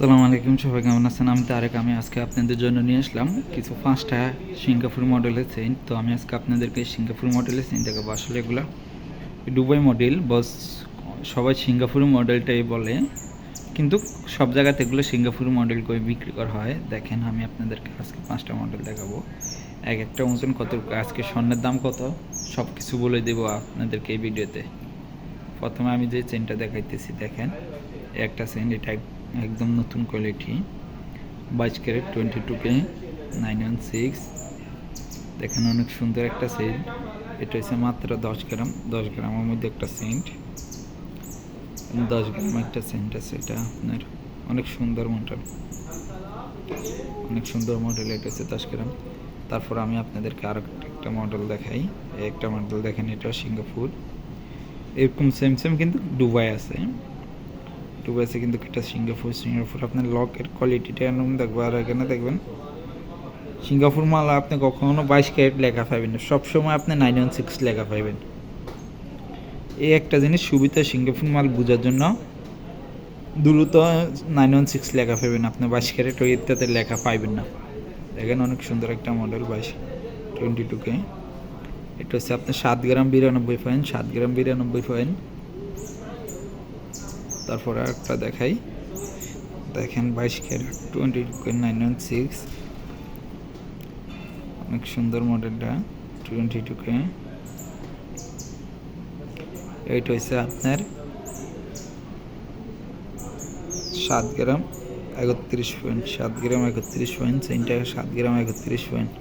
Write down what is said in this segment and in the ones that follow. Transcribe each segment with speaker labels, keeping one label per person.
Speaker 1: আসসালামু আলাইকুম, সবাই কেমন আছেন? আমি তারেক, আমি আজকে আপনাদের জন্য নিয়ে আসলাম কিছু পাঁচটা সিঙ্গাপুর মডেলের চেইন তো আমি আজকে আপনাদেরকে সিঙ্গাপুর মডেলের চেইন দেখাবো। আসলে এগুলো দুবাই মডেল বস সবাই সিঙ্গাপুর মডেলটাই বলে। কিন্তু সব জায়গাতে এগুলো সিঙ্গাপুর মডেল করে বিক্রি করা হয়? দেখেন, আমি আপনাদেরকে আজকে পাঁচটা মডেল দেখাবো। এক একটা ওজন কত? আজকে স্বর্ণের দাম কত? সব কিছু বলে দেবো আপনাদেরকে এই ভিডিওতে। প্রথমে আমি যে চেনটা দেখাইতেছি, দেখেন। একটা চেন এটা একদম নতুন কোয়ালিটি বাইশ carat twenty two K nine one six দেখেন অনেক সুন্দর একটা চেন এটা হচ্ছে মাত্র দশ গ্রাম, দশ গ্রামের মধ্যে একটা সেন্ট দশ গ্রাম একটা সেন্ট আছে এটা আপনার। অনেক সুন্দর মডেল অনেক সুন্দর মডেল এটা হচ্ছে দশ গ্রাম। তারপর আমি আপনাদেরকে আরও একটা মডেল দেখাই। একটা মডেল দেখেন এটা সিঙ্গাপুর। এরকম সেম সেম কিন্তু দুবাই আছে। দুবাই আছে কিন্তু এটা সিঙ্গাপুর সিঙ্গাপুর। আপনার লকের কোয়ালিটিটা এরকম দেখব আর এখানে দেখবেন? সিঙ্গাপুর মাল আপনি কখনো বাইশ ক্যারেট লেখা পাইবেন না। সবসময় আপনি নাইন ওয়ান সিক্স লেখা পাইবেন। এই একটা জিনিস সুবিধা সিঙ্গাপুর মাল বোঝার জন্য। দ্রুত নাইন ওয়ান সিক্স লেখা পাইবেন। আপনি বাইশ ক্যারেট ওই ইত্যাদি লেখা পাইবেন না। দেখেন অনেক সুন্দর একটা মডেল বাইশ টোয়েন্টি টু কে এটা হচ্ছে আপনার সাত গ্রাম বিরানব্বই পয়েন্ট সাত গ্রাম বিরানব্বই পয়েন্ট তারপরে একটা দেখাই। দেখেন বাইশ carat twenty two nine one six অনেক সুন্দর মডেলটা টোয়েন্টি টু কে। এইটা হচ্ছে আপনার সাত গ্রাম, একত্রিশ পয়েন্ট সাত গ্রাম, একত্রিশ পয়েন্ট সেইটা সাত গ্রাম, একত্রিশ পয়েন্ট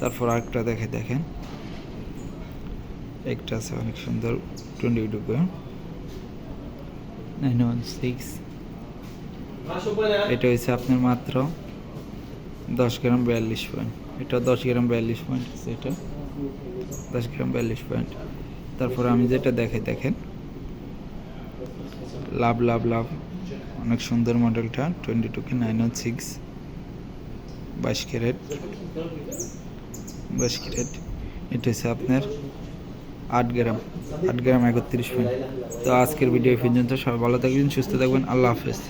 Speaker 1: তারপর আরেকটা দেখে দেখেন। একটা আছে অনেক সুন্দর twenty two K. Nine one six এটা হচ্ছে আপনার মাত্র দশ গ্রাম বিয়াল্লিশ পয়েন্ট এটা দশ গ্রাম বিয়াল্লিশ পয়েন্ট আছে এটা। দশ গ্রাম বিয়াল্লিশ পয়েন্ট তারপর আমি যেটা দেখে দেখেন। লাভ লাভ লাভ। অনেক সুন্দর মডেলটা। Twenty two K nine one six বাইশ ক্যারেট। বাইশ ক্যারেট। এটা হচ্ছে আপনার আট গ্রাম আট গ্রাম একত্রিশ পয়েন্ট তো আজকের ভিডিও পর্যন্ত। সবাই ভালো থাকবেন, সুস্থ থাকবেন। আল্লাহ হাফেজ।